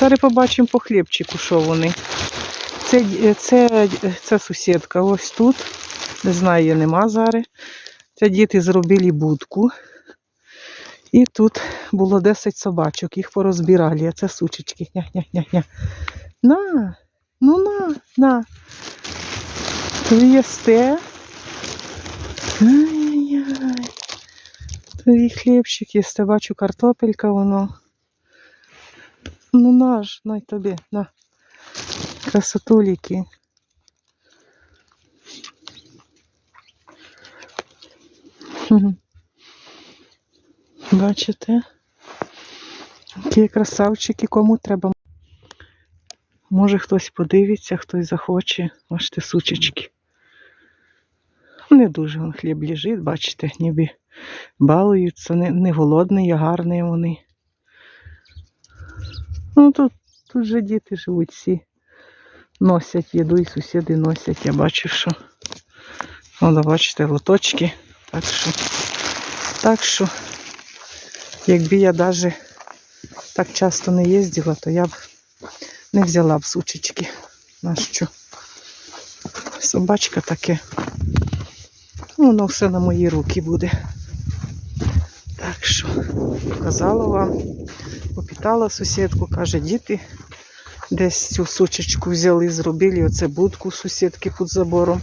Зараз побачимо по хлібчику, що вони. Це, це, це сусідка ось тут. Не знаю, її нема зараз. Це діти зробили будку. І тут було 10 собачок, їх порозбирали, а це сучечки. Ня-ня-ня-ня. На, ну на, на. Ви їсте? Ай-яй-яй. Твій хлібчик їсте, бачу, картопелька воно. Ну наш, на тобі, на. Красотуліки. Бачите? Які красавчики, кому треба. Може хтось подивиться, хтось захоче. Бачите, сучечки. Не дуже он хліб лежить, бачите, ніби балуються, не, не голодні, а гарні вони. Ну тут, тут же діти живуть всі. Носять їду і сусіди носять. Я бачу, що. Ну, бачите, лоточки. Так що, так що, якби я навіть так часто не їздила, то я б не взяла б сучечки. Нащо? Собачка таке. Ну, Воно все на мої руки буде. Так що, показала вам, попитала сусідку, каже, діти десь цю сучечку взяли, зробили оце будку сусідки під забором.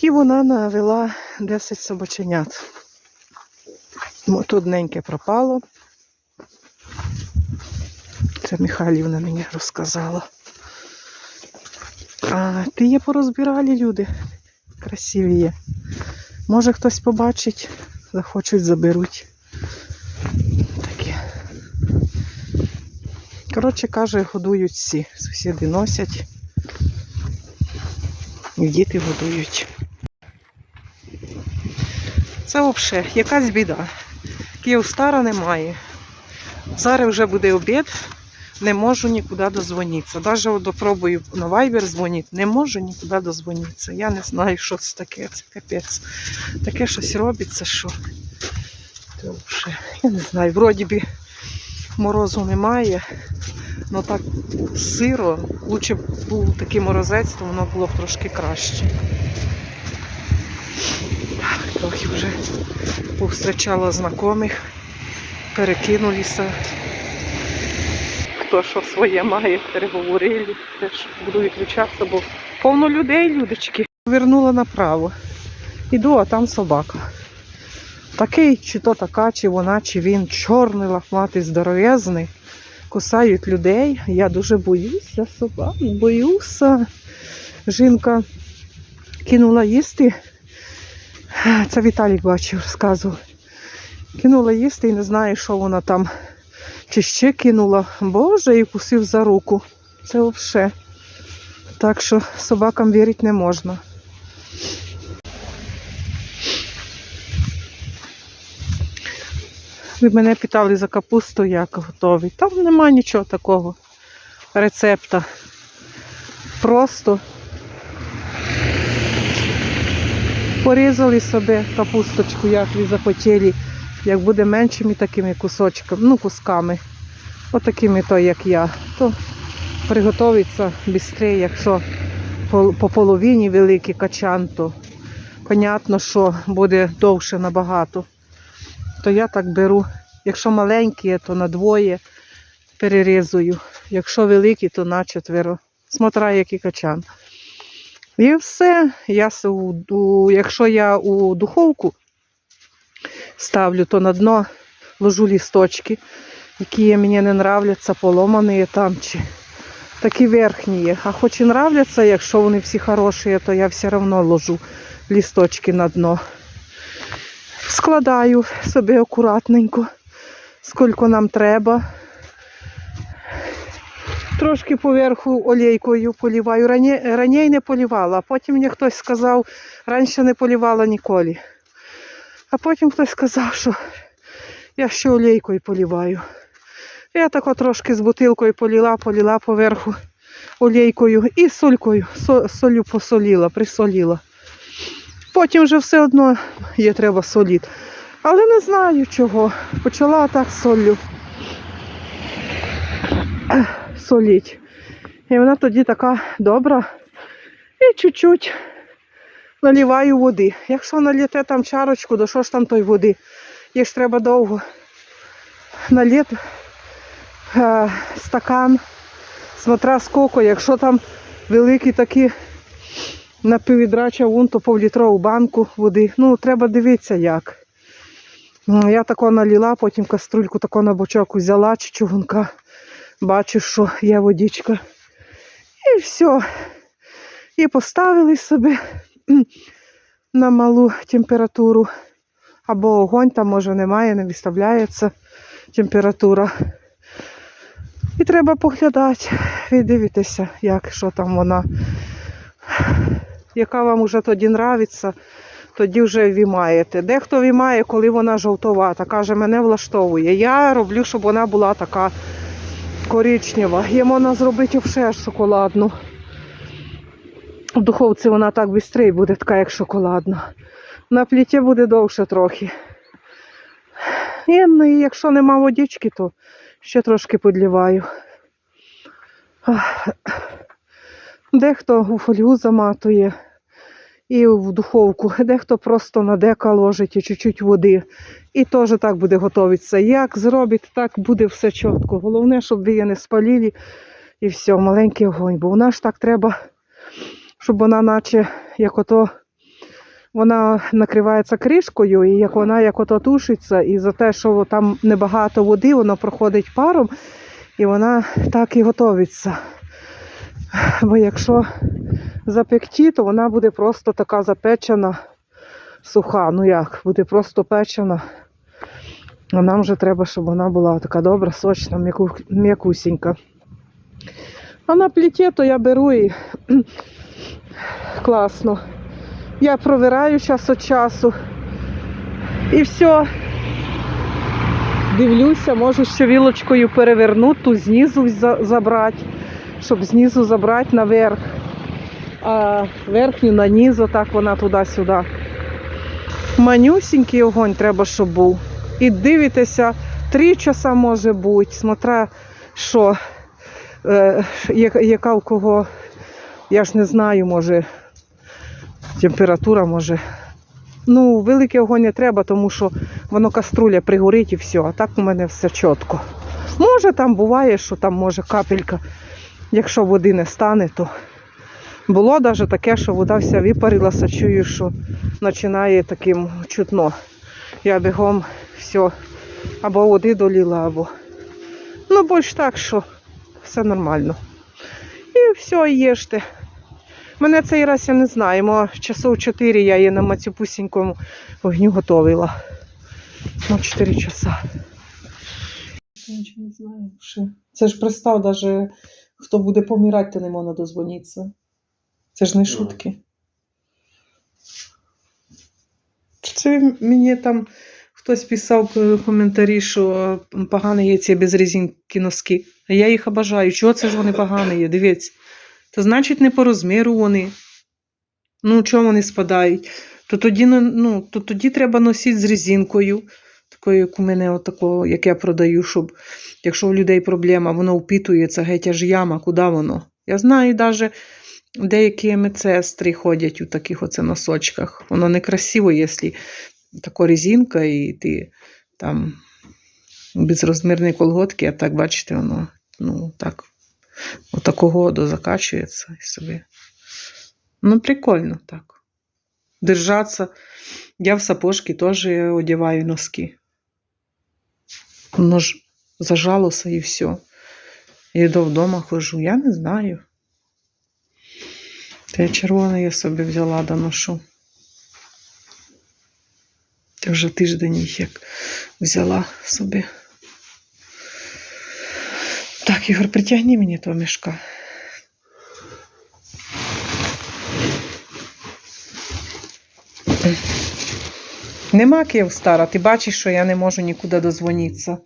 І вона навела 10 собаченят. Тут неньке пропало. Це Михайлівна мені розказала. А ти є порозбирали люди. Красиві є. Може хтось побачить, захочуть, заберуть. Коротше, каже, годують всі. Сусіди носять. І діти годують. Це взагалі якась біда. Київстара немає. Зараз вже буде обід, не можу нікуди дозвонитися. Навіть допробую на Viber дзвонити, не можу нікуди дозвонитися. Я не знаю, що це таке, це капець. Таке щось робиться, що. Я не знаю, вроді би морозу немає, але так сиро. Лучше б був такий морозець, то воно було б трошки краще. Трохи вже повстречала знайомих, перекинулися. Хто що своє має, переговорили, теж буду виключатися, бо повно людей, людочки. Вернула направо. Іду, а там собака. Такий, чи то така, чи вона, чи він чорний, лахматий, здоровезний. Кусають людей. Я дуже боюся собак, боюся. Жінка кинула їсти. Це Віталік бачив, розказував. Кинула їсти і не знає, що вона там. Чи ще кинула. Боже, і кусив за руку. Це взагалі. Так що собакам вірити не можна. Ви мене питали за капусту, як готовий. Там нема нічого такого рецепта. Просто порізали собі капусточку, як ви захотіли, як буде меншими такими кусочками, ну кусками. Отакими то, як я. То приготується швидше, якщо по половині великий качан, то понятно, що буде довше набагато. То я так беру. Якщо маленькі, то на двоє перерізую. Якщо великі, то на четверо. Смотра, який качан. І все. Я, якщо я у духовку ставлю, то на дно ложу лісточки, які мені не нравляться, поломані там чи такі верхні. А хоч і нравляться, якщо вони всі хороші, то я все одно ложу лісточки на дно. Складаю собі акуратненько, скільки нам треба. Трошки поверху олійкою поліваю. Рані, раніше не полівала, а потім мені хтось сказав, раніше не полівала ніколи. А потім хтось сказав, що я ще олійкою поліваю. Я тако трошки з бутилкою поліла, поліла поверху олійкою і солькою, со- солью посоліла, присоліла. Потім вже все одно є треба соліти. Але не знаю чого. Почала так з солью. соліть. І вона тоді така добра. І чуть-чуть наливаю води. Якщо наліте там чарочку, то що ж там той води? Їх ж треба довго наліт е, стакан, смотря скільки, якщо там великі такі на піввідра вун, то півлітрову банку води. Ну, треба дивитися як. Ну, Я тако наліла, потім каструльку тако на бочок взяла, чи чугунка. Бачу, що є водичка. І все. І поставили собі на малу температуру. Або огонь, там може немає, не виставляється температура. І треба поглядати і дивитися, як, що там вона. Яка вам вже тоді нравиться, тоді вже вімаєте. Дехто вімає, коли вона жовтовата. Каже, мене влаштовує. Я роблю, щоб вона була така коричнева. Її можна зробити взагалі шоколадну. В духовці вона так швидше буде така, як шоколадна. На пліті буде довше трохи. І, ну, і якщо нема водички, то ще трошки подліваю. Дехто у фольгу заматує і в духовку, дехто просто на дека ложить і чуть-чуть води. І теж так буде готуватися. Як зробить, так буде все чітко. Головне, щоб ви її не спалили і все, маленький огонь. Бо вона ж так треба, щоб вона наче як ото вона накривається кришкою, і як вона як ото тушиться, і за те, що там небагато води, воно проходить паром, і вона так і готовиться. Бо якщо запекті, то вона буде просто така запечена, суха. Ну як, буде просто печена. А нам вже треба, щоб вона була така добра, сочна, м'яку, м'якусінька. А на пліті то я беру і класно. Я провираю час від часу. І все. Дивлюся, можу ще вілочкою перевернути, ту знизу забрати, щоб знизу забрати наверх, а верхню на низ, отак вона туди-сюди. Манюсінький огонь треба, щоб був. І дивитеся, три часа може бути, смотря що, е, яка у кого, я ж не знаю, може, температура може. Ну, великий огонь не треба, тому що воно каструля пригорить і все. А так у мене все чітко. Може, там буває, що там може капелька, якщо води не стане, то було навіть таке, що вода вся випарилася, чую, що починає таким чутно. Я бігом все або води доліла, або. Ну, більш так, що все нормально. І все, їжте. Мене цей раз я не знаю, мо часов 4 я її на мацюпусінькому вогню готовила. Ну, 4 часа. Я нічого не знаю. Це ж пристав, навіть хто буде помирати, то не можна дозвонитися. Це ж не шутки. Це мені там хтось писав е, коментарі, що погані є ці без резинки носки. А я їх обожаю. Чого це ж вони погані є? Дивіться. То значить не по розміру вони. Ну, чого вони спадають? То тоді, ну, ну, то тоді треба носити з резинкою, такою, як мене, отако, як я продаю, щоб якщо у людей проблема, воно впитується, геть аж яма, куди воно. Я знаю, навіть деякі медсестри ходять у таких оце носочках. Воно некрасиво, якщо така резинка і ти там безрозмірні колготки, а так, бачите, воно, ну, так, отакого дозакачується і собі. Ну, прикольно так. Держаться. Я в сапожки теж одягаю носки. Воно ж зажалося і все. І до вдома хожу. Я не знаю. Те червоне я собі взяла да ношу. Це вже тиждень їх як взяла собі. Так, Ігор, притягни мені того мішка. Нема Київ стара, ти бачиш, що я не можу нікуди дозвонитися.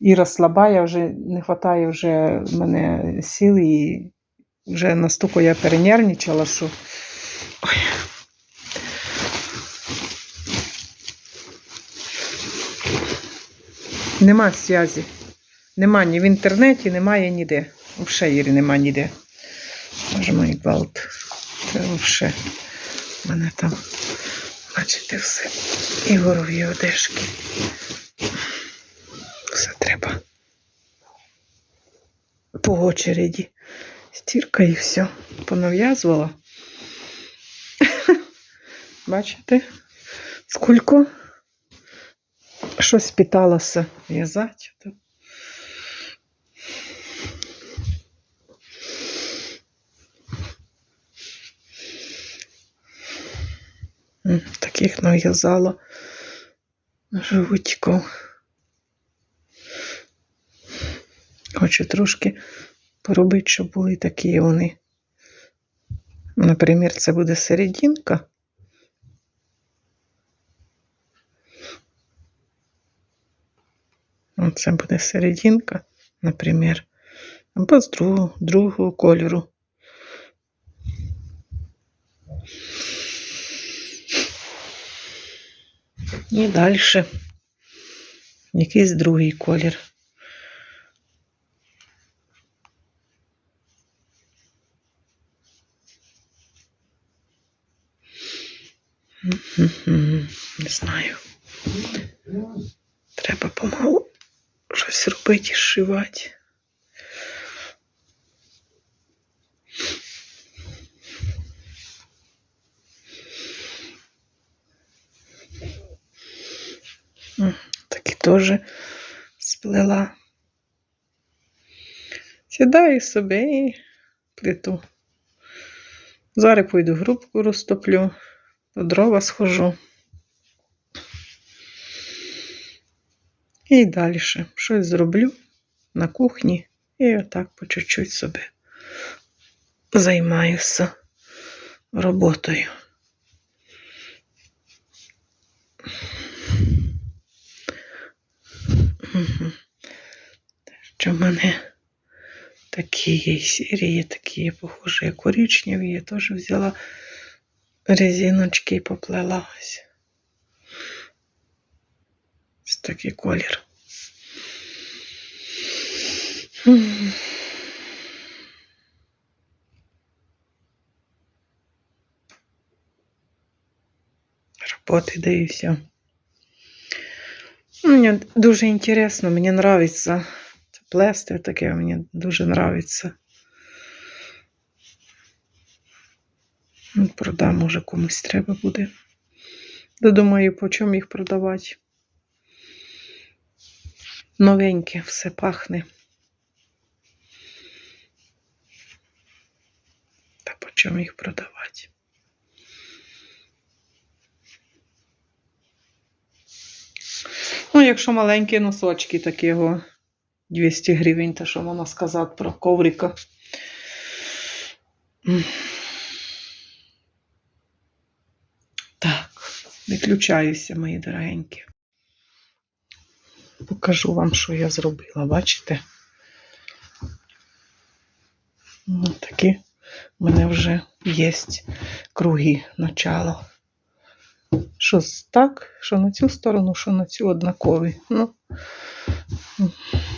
Іра слаба, я вже не вистачає вже мене сил і вже настільки я перенервничала, що. Ой. Нема зв'язі. Нема ні в інтернеті, немає ніде. Взагалі Ірі нема ніде. Боже мій гвалт. Це взагалі. Мене там, бачите, все. Ігорові одежки. Все треба. По очереді. Стірка і все. Понав'язувала. Бачите? Скільки щось питалося в'язати. Таких нав'язала животиків. Хочу трошки поробити, щоб були такі вони. Наприклад, це буде серединка. Це буде серединка, наприклад, або з другого, другого кольору. І далі якийсь другий колір. Не знаю. Треба помалу щось робити і зшивати. М, Такі теж сплела. Сідаю собі і плиту. Зараз пойду грубку розтоплю, до дрова схожу. І далі щось зроблю на кухні і отак по чуть-чуть собі займаюся роботою. Що в мене такі є сірі, такі є, похожі, коричневі. Я теж взяла резиночки і поплела ось. Такий колір. Роботи даюся. Мені дуже інтересно, мені подобається плести таке, мені дуже подобається. Ну, Продам, може, комусь треба буде. Додумаю, по чому їх продавати. Новеньке, все пахне. Та по чому їх продавати? Ну, якщо маленькі носочки такого 200 гривень, то що можна сказати про коврика. Так, виключаюся, мої дорогенькі. Покажу вам, що я зробила, бачите? Ну, такі в мене вже є круги начало. Що так, що на цю сторону, що на цю однакові. Ну,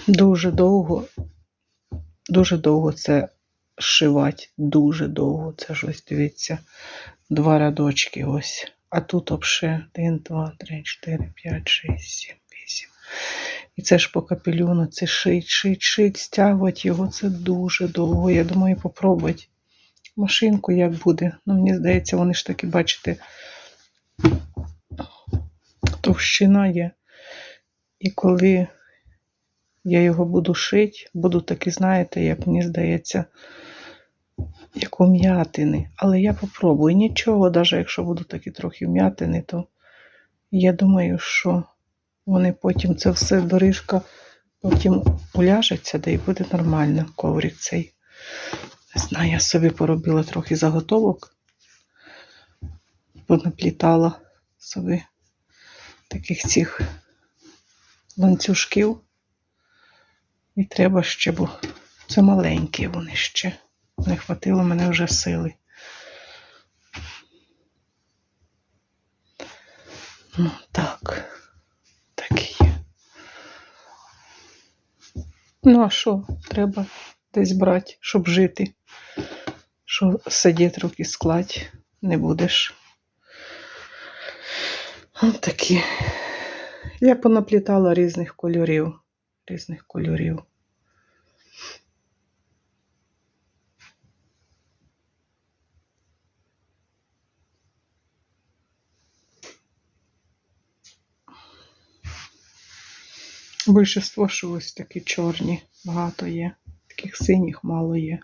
дуже довго, дуже довго це шивати. Дуже довго. Це щось, дивіться, два рядочки ось. А тут обше 1, 2, 3, 4, 5, 6, 7, 8. І це ж по капелюну, це шить, шить, шить, стягувати його це дуже довго. Я думаю, попробувати машинку, як буде. Ну, мені здається, вони ж таки, бачите, товщина є. І коли я його буду шити, буду таки, знаєте, як мені здається, як ум'ятини. Але я попробую. Нічого, навіть якщо буду такі трохи вм'ятини, то я думаю, що вони потім це все доріжка потім уляжеться, да і буде нормально коврик цей. Не знаю, я собі поробила трохи заготовок, понаплітала собі таких цих ланцюжків. І треба ще, бо це маленькі вони ще. Не хватило мене вже сили. Ну, так. Так і є. Ну, а що? Треба десь брати, щоб жити. Що сидіти руки складь не будеш. Ось такі. Я понаплітала різних кольорів. Різних кольорів. Більшість, що ось такі чорні, багато є. Таких синіх мало є.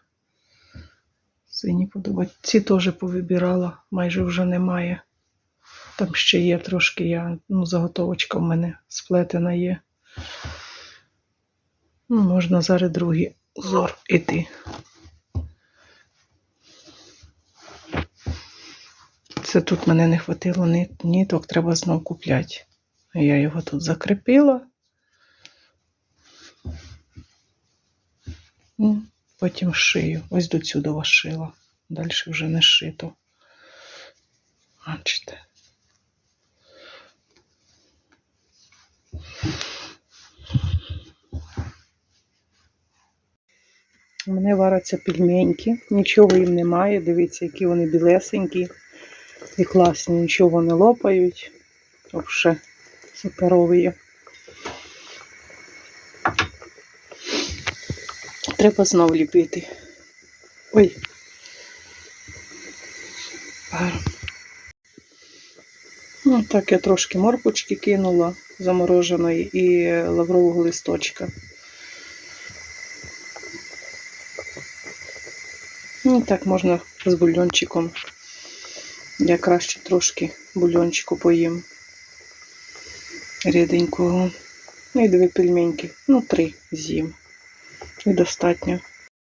Сині подобаються. Ці теж повибирала, майже вже немає. Там ще є трошки я, ну, заготовочка в мене сплетена є. Можна зараз другий узор іти. Це тут мене не хватило ні- ниток, треба знов купляти. Я його тут закріпила. Потім шию. Ось до цього шила. Далі вже не шито. Бачите. У мене варяться пельменьки. Нічого їм немає. Дивіться, які вони білесенькі і класні. Нічого не лопають. Взагалі суперові. Треба знов ліпити. Ой. Ну, так я трошки морквочки кинула замороженої і лаврового листочка. Ну, так можна з бульончиком. Я краще трошки бульончику поїм. Ріденького. Ну і дві пельменьки. Ну, три з'їм. І достатньо.